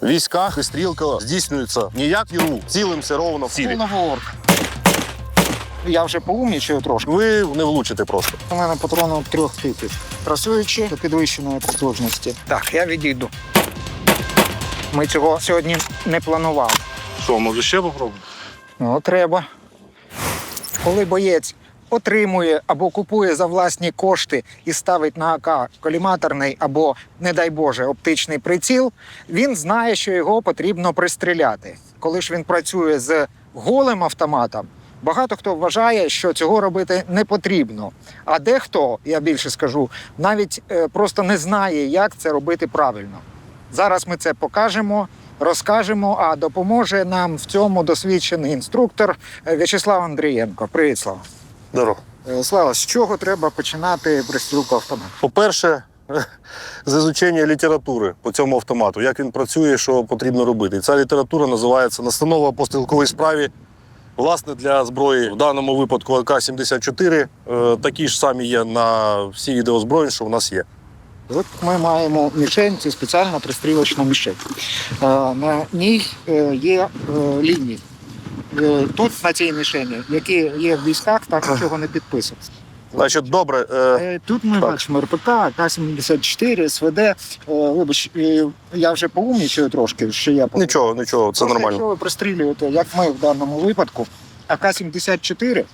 В військах і стрілка здійснюється ніяк іру, цілимся ровно в цілі. Я вже поумнічаю трошки. Ви не влучите просто. У мене патрони трьох типів. Працюючи до підвищеної потужності. Так, я відійду. Ми цього сьогодні не планували. Що, може ще попробуємо? Ну, треба. Коли боєць отримує або купує за власні кошти і ставить на АК коліматорний або, не дай Боже, оптичний приціл, він знає, що його потрібно пристріляти. Коли ж він працює з голим автоматом, багато хто вважає, що цього робити не потрібно. А дехто, я більше скажу, навіть е, просто не знає, як це робити правильно. Зараз ми це покажемо, розкажемо, а допоможе нам в цьому досвідчений інструктор е, В'ячеслав Андрієнко. Привіт, Слава. Здорово. Е, Слава, з чого треба починати пристрілку автомату? По-перше, з изучення літератури по цьому автомату, як він працює, що потрібно робити. І ця література називається Настанова по стрілковій справі. Власне, для зброї в даному випадку АК-74 е, такі ж самі є на всі відеозброї, що в нас є. От ми маємо мішень, це спеціальна пристрілочна мішень. Е, На ній є лінії. Е, Тут на цій мішені, які є в військах, так нічого не підписується. Значить, добре, е, Е, Тут ми Так. бачимо РПК, К-74, СВД. Е, Вибач, е, я вже поумнічаю трошки, що я помню. нічого, нічого, це Просто нормально. Якщо ви пристрілюєте, як ми в даному випадку, АК-74,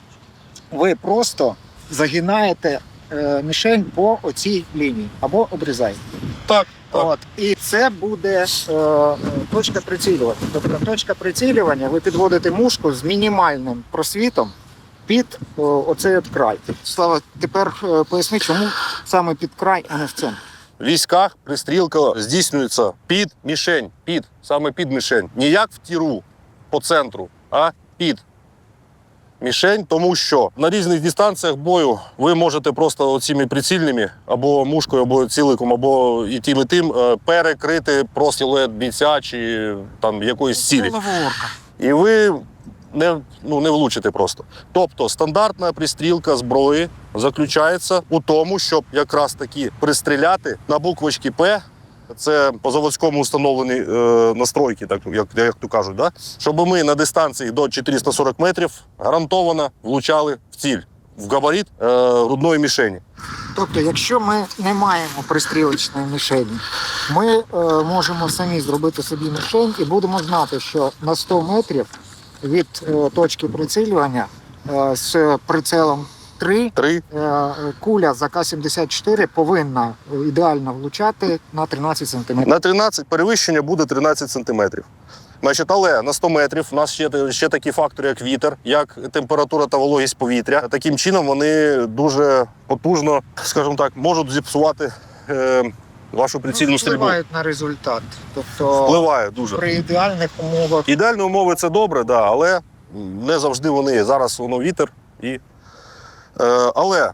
ви просто загинаєте е, мішень по оцій лінії або обрізаєте. Так. От. І це буде е, точка прицілювання. Тобто точка прицілювання, ви підводите мушку з мінімальним просвітом під е, оцей от край. Слава, тепер е, поясни, чому саме під край, а не в цьому. В військах пристрілка здійснюється під мішень, під, саме під мішень. Ніяк в тіру по центру, а під мішень, тому що на різних дистанціях бою ви можете просто оціми прицільними або мушкою, або ціликом, або і тим, і тим е, перекрити просто силует бійця чи там якоїсь цілі. І ви не, ну, не влучите просто. Тобто стандартна пристрілка зброї заключається у тому, щоб якраз таки пристріляти на буквочки П. Це по заводському встановлені е, настройки, так як, як то кажуть, да? щоб ми на дистанції до 440 метрів гарантовано влучали в ціль, в габарит е, грудної мішені. Тобто, якщо ми не маємо пристрілочної мішені, ми е, можемо самі зробити собі мішень і будемо знати, що на 100 метрів від е, точки прицілювання е, з прицелом 3 Три. е, куля за К-74 повинна ідеально влучати на 13 см. На 13 перевищення буде 13 сантиметрів. Значить, але на 100 метрів у нас ще, ще такі фактори, як вітер, як температура та вологість повітря. Таким чином вони дуже потужно, скажімо так, можуть зіпсувати е, вашу прицільну стрільбу. впливають на результат. Тобто Впливає дуже. при ідеальних умовах Ідеальні умови це добре, да, але не завжди вони. Зараз воно вітер і. Е, але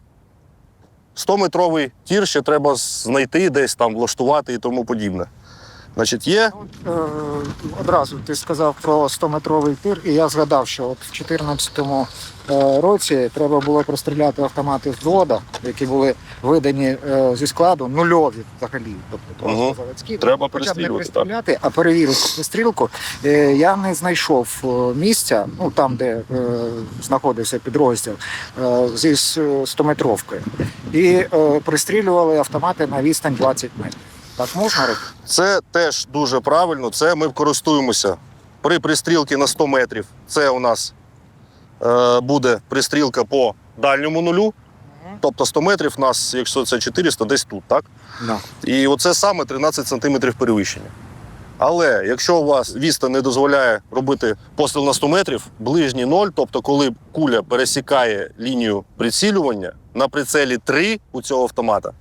100-метровий тір ще треба знайти, десь там влаштувати і тому подібне. Значить, є От, е, одразу ти сказав про 100-метровий тир, і я згадав, що от в 2014 е, році треба було простріляти автомати з взвода, які були видані е, зі складу нульові взагалі. Тобто заводські. Треба Хоча б не пристріляти, а перевірити пристрілку. Е, я не знайшов місця, ну там, де е, знаходився підрозділ, е, зі 100-метровкою. І е, пристрілювали автомати на відстань 20 метрів. Так можна робити? Це теж дуже правильно. Це ми користуємося при пристрілці на 100 метрів. Це у нас е, буде пристрілка по дальньому нулю. Тобто 100 метрів у нас, якщо це 400, десь тут, так? Да. І оце саме 13 сантиметрів перевищення. Але якщо у вас відстань не дозволяє робити постріл на 100 метрів, ближній ноль, тобто коли куля пересікає лінію прицілювання на прицелі 3 у цього автомата,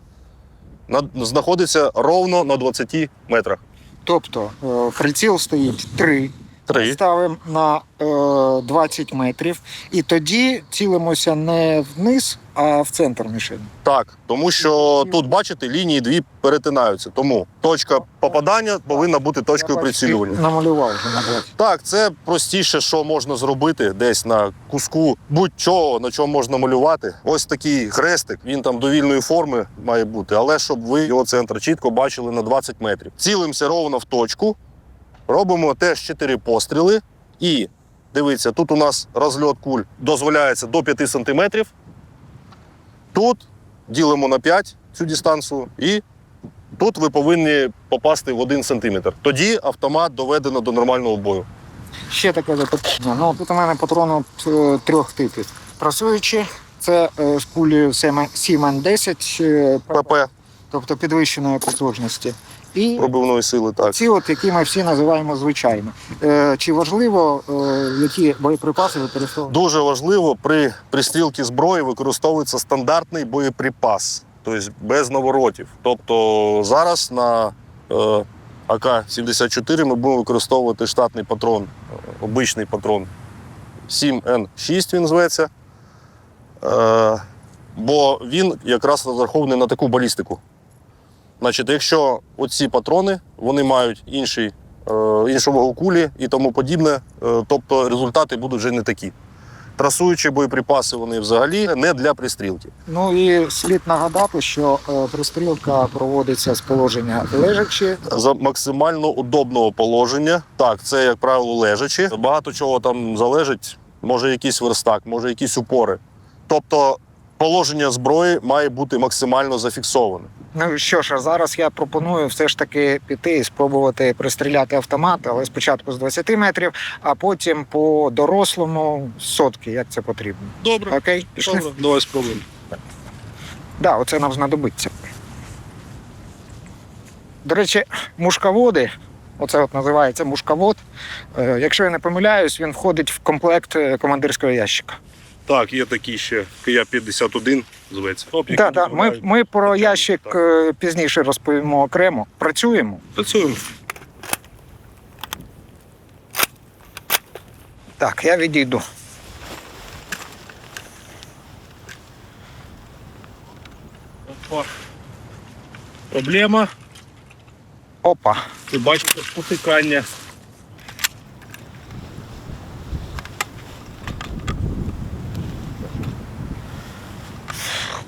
знаходиться ровно на 20 метрах. Тобто е, приціл стоїть 3, 3. ставимо на е, 20 метрів, і тоді цілимося не вниз, а в центр мішені. Так, тому що тут, бачите, лінії дві перетинаються. Тому точка попадання повинна бути точкою Я прицілювання. Намалював вже на 20. Так, це простіше, що можна зробити десь на куску будь-чого, на чому можна малювати. Ось такий хрестик, він там довільної форми має бути, але щоб ви його центр чітко бачили на 20 метрів. Цілимося ровно в точку робимо теж 4 постріли. І дивіться, тут у нас розльот куль дозволяється до 5 см. Тут ділимо на 5 цю дистанцію, і тут ви повинні попасти в 1 см. Тоді автомат доведено до нормального бою. Ще таке запитання. Ну, тут у мене патрони е, трьох типів. Працюючі, це е, з кулею Сімен 10, е, ПП тобто підвищеної потужності. І пробивної сили, так. ці, от, які ми всі називаємо звичайно. Е, Чи важливо, е, які боєприпаси використовують? Дуже важливо при пристрілці зброї використовується стандартний боєприпас, тобто без наворотів. Тобто зараз на е, АК-74 ми будемо використовувати штатний патрон, е, обичний патрон 7Н6 він зветься. Е, бо він якраз розрахований на таку балістику. Значить, якщо оці патрони вони мають інший, е, іншу вагу кулі і тому подібне, е, тобто результати будуть вже не такі. Трасуючі боєприпаси вони взагалі не для пристрілки. Ну і слід нагадати, що е, пристрілка проводиться з положення лежачи. За максимально удобного положення. Так, це, як правило, лежачі. Багато чого там залежить. Може, якийсь верстак, може, якісь упори. Тобто положення зброї має бути максимально зафіксоване. Ну що ж, а зараз я пропоную все ж таки піти і спробувати пристріляти автомат, але спочатку з 20 метрів, а потім по дорослому з сотки, як це потрібно. Добре, Окей, пішли. давай спробуємо. Да, оце нам знадобиться. До речі, мушкаводи, оце от називається мушкавод. Е, Якщо я не помиляюсь, він входить в комплект е, командирського ящика. Так, є такі ще Кия 51 зветься. Так, так, ми, ми про ящик е, пізніше розповімо окремо. Працюємо. Працюємо. Так, я відійду. Опа. Проблема. Опа. Ви бачите спотикання.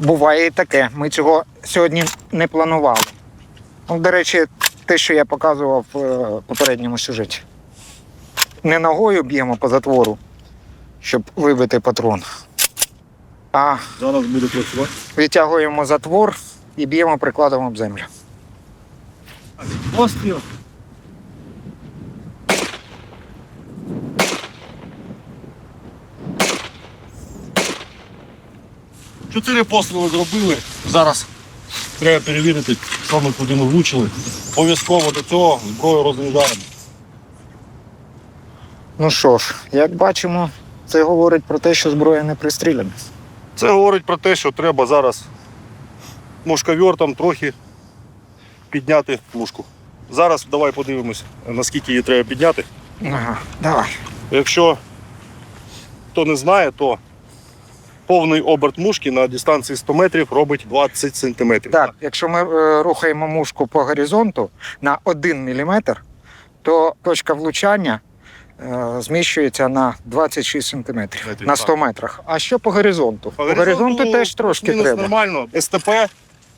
Буває і таке. Ми цього сьогодні не планували. Ну, до речі, те, що я показував е, в попередньому сюжеті. Не ногою б'ємо по затвору, щоб вибити патрон, а Зараз буде працювати. відтягуємо затвор і б'ємо прикладом об землю. Постріл. Чотири постріли зробили. Зараз треба перевірити, що ми куди ми влучили. Обов'язково до цього зброю розряджаємо. Ну що ж, як бачимо, це говорить про те, що зброя не пристріляна. Це говорить про те, що треба зараз мушкавертом трохи підняти мушку. Зараз давай подивимось, наскільки її треба підняти. Ага, давай. Якщо хто не знає, то повний оберт мушки на дистанції 100 метрів робить 20 сантиметрів. Так, якщо ми е, рухаємо мушку по горизонту на 1 мм, то точка влучання е, зміщується на 26 см Метрів, на 100 метрах. А що по горизонту? По, горизонту горизонту теж трошки треба. нормально. СТП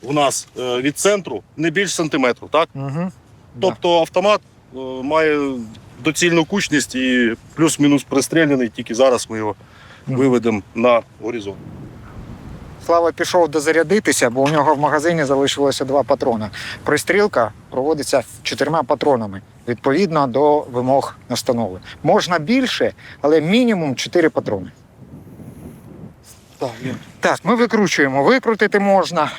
у нас е, від центру не більш сантиметру, так? Угу. Тобто автомат е, має доцільну кучність і плюс-мінус пристріляний, тільки зараз ми його. Виведемо на горизонт. Слава пішов дозарядитися, бо у нього в магазині залишилося два патрона. Пристрілка проводиться чотирма патронами відповідно до вимог настанови. Можна більше, але мінімум чотири патрони. Так. Так, ми викручуємо. Викрутити можна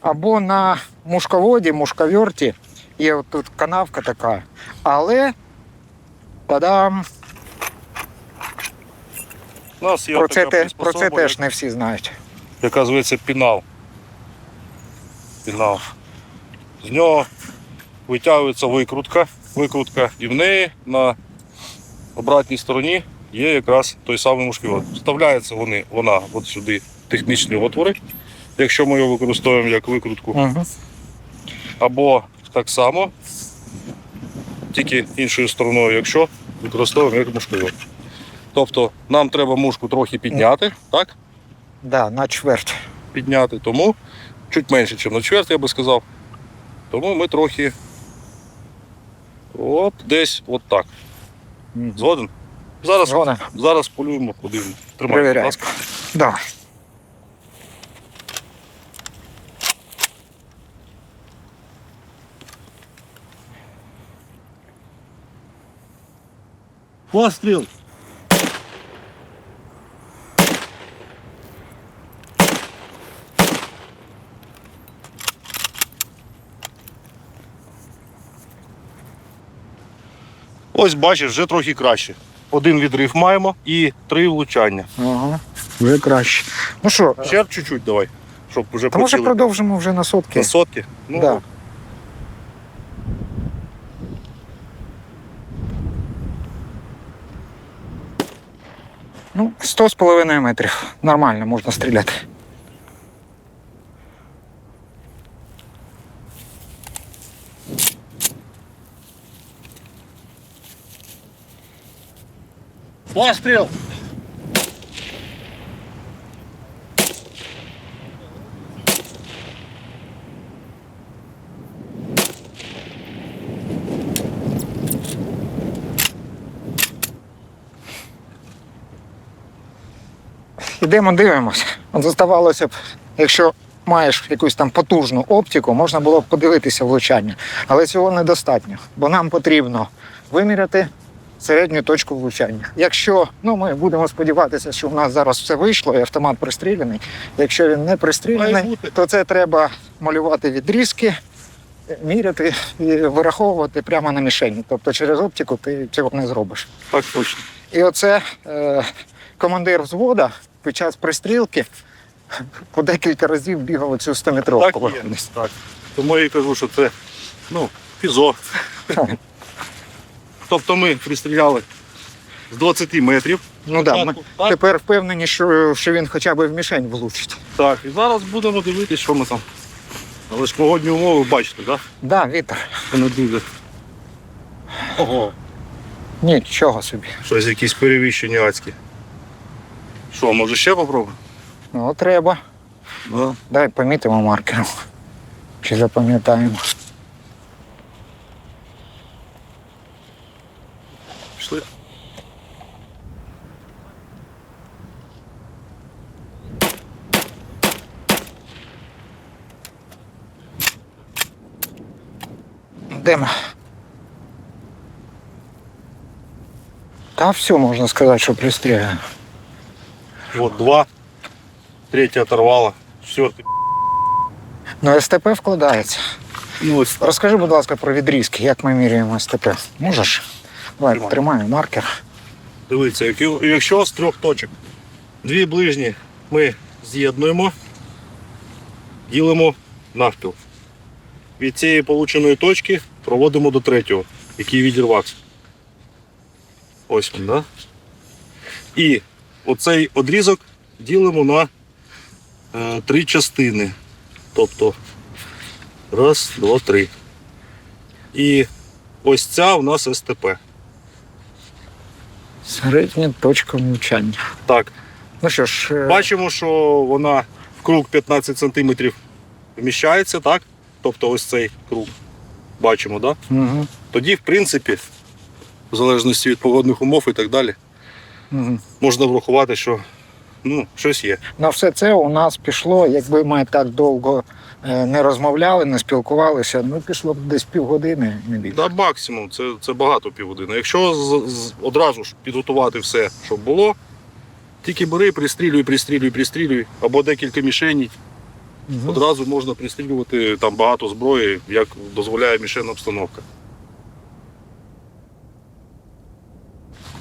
або на мушководі, мушковерті. Є от тут канавка така. Але та-дам, У нас є про, така це, те, про це теж не всі знають. яка зветься пінал. Пінал. З нього витягується викрутка, викрутка, і в неї на обратній стороні є якраз той самий мушківод. Вставляються вони, вона от сюди технічні отвори, якщо ми його використовуємо як викрутку. Угу. Або так само, тільки іншою стороною, якщо використовуємо як мушківод. Тобто нам треба мушку трохи підняти, так? Да, на чверть. підняти, тому чуть менше, ніж на чверть, я би сказав. Тому ми трохи От десь от так. Згоден? Зараз, Згоден. зараз полюємо, подивимо. Тримай, будь ласка. Давай. Постріл. Ось бачиш, вже трохи краще. Один відрив маємо і три влучання. Ага. Вже краще. Ну що, Ще чуть-чуть давай, щоб вже то може продовжимо вже на сотки. на сотки. Ну, Да. Ну, 100 з половиною метрів. Нормально, можна стріляти. Постріл. Ідемо дивимося. От здавалося б, якщо маєш якусь там потужну оптику, можна було б подивитися влучання. Але цього недостатньо, бо нам потрібно виміряти середню точку влучання. Якщо ну ми будемо сподіватися, що в нас зараз все вийшло і автомат пристріляний. Якщо він не пристріляний, то це треба малювати відрізки, міряти і вираховувати прямо на мішені. Тобто через оптику ти цього не зробиш. Так точно. І оце е, командир взвода під час пристрілки по декілька разів бігав цю 100 метровку. Так є. Так. Тому я і кажу, що це ну, фізо. Тобто ми пристріляли з 20 метрів. Ну да, ми так, тепер впевнені, що, що він хоча б в мішень влучить. так. І зараз будемо дивитися, що ми там. Але ж погодні умови бачите, так? Да, вітер. Да? Не дуже. Ого. Нічого собі. Щось якісь перевіщені адські. Що, може ще попробуємо? Ну, треба. Да. Давай помітимо маркером. Чи запам'ятаємо. Пішли. Йдемо. Та все можна сказати, що пристріляно. Вот два. Третє оторвало. Четвертий. Ну, СТП вкладається. Ну, ось так. Розкажи, будь ласка, про відрізки, як ми міряємо СТП. Можеш? Давай, Тримаю. тримаю маркер. Дивіться, якщо- якщо з трьох точок дві ближні ми з'єднуємо, ділимо навпіл. Від цієї полученої точки проводимо до третього, який відірвався. Ось він, да? І оцей одрізок ділимо на е, три частини. Тобто раз, два, три. І ось ця у нас СТП. Середня точка мовчання. Так, Ну що ж, е, Бачимо, що вона в круг 15 см вміщається, так? Тобто ось цей круг. Бачимо, так? Угу, Тоді, в принципі, в залежності від погодних умов і так далі, угу. можна врахувати, що ну, щось є. На все це у нас пішло, якби ми так довго е, не розмовляли, не спілкувалися, ну пішло б десь півгодини, не більше. Да, максимум, це, це багато півгодини. Якщо з, з- одразу ж підготувати все, щоб було, тільки бери, пристрілюй, пристрілюй, пристрілюй, або декілька мішеній. Мгм. Одразу можна пристрілювати там багато зброї, як дозволяє мішенна обстановка.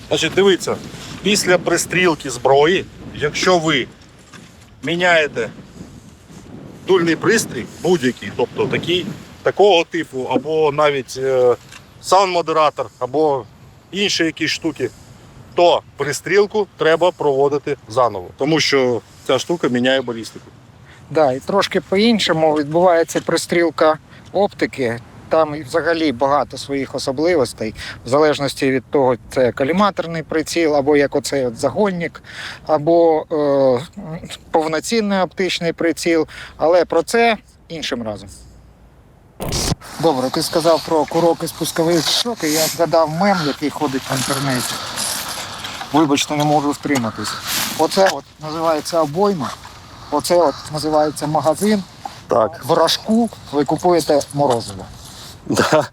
Значить, дивіться, після пристрілки зброї, якщо ви міняєте дульний пристрій, будь-який, тобто такий, такого типу, або навіть е, саунд-модератор, або інші якісь штуки, то пристрілку треба проводити заново, тому що ця штука міняє балістику. Да, і трошки по-іншому відбувається пристрілка оптики. Там і взагалі багато своїх особливостей, в залежності від того, це коліматорний приціл, або як оцей от загонник, або е, повноцінний оптичний приціл. Але про це іншим разом. Добре, ти сказав про курок і спусковий шок, і я згадав мем, який ходить в інтернеті. Вибачте, не можу стриматись. Оце от називається обойма, оце от називається магазин. Так. В рожку ви купуєте морозиво. Да.